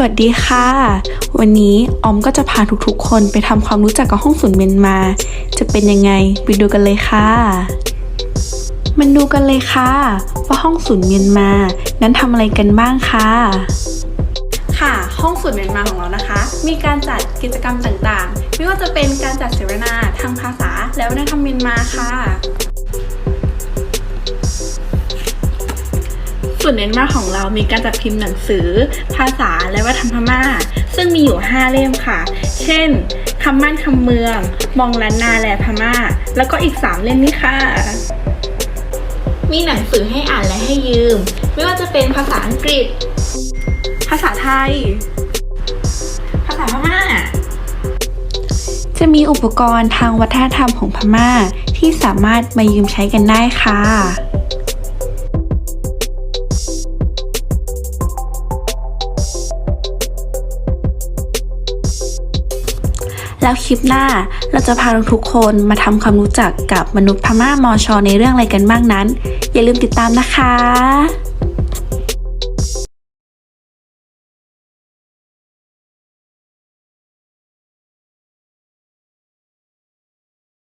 วัสดีค่ะ วันนี้ออมก็จะพาทุกๆ คนไปทำความรู้จักกับห้องศูนย์เมียนมา จะเป็นยังไงไปดูกันเลยค่ะ มันดูกันเลยค่ะว่าห้องศูนย์เมียนมา นั้นทำอะไรกันบ้างค่ะ ค่ะ ห้องศูนย์เมียนมาของเรานะคะ มีการจัดกิจกรรมต่างๆ ไม่ว่าจะเป็นการจัดเสวนาทางภาษาและวัฒนธรรมเมียนมาค่ะ วนเน้นมาของเรามีการจัดพิมพ์หนังสือ ภาษาและวัฒนธรรมพม่า ซึ่งมีอยู่ 5 เล่มค่ะ เช่นคำมั่นคำเมือง มองล้านนาและพม่า แล้วก็อีก 3 เล่มนี้ค่ะ มีหนังสือให้อ่านและให้ยืม ไม่ว่าจะเป็นภาษาอังกฤษ ภาษาไทย ภาษาพม่าจะมีอุปกรณ์ทางวัฒนธรรมของพม่าที่สามารถมายืมใช้กันได้ค่ะ แล้วคลิปหน้าเราจะพาทุกคนมาทำความรู้จักกับมนุษย์พม่ามอชอในเรื่องอะไรกันบ้างนั้น อย่าลืมติดตามนะคะ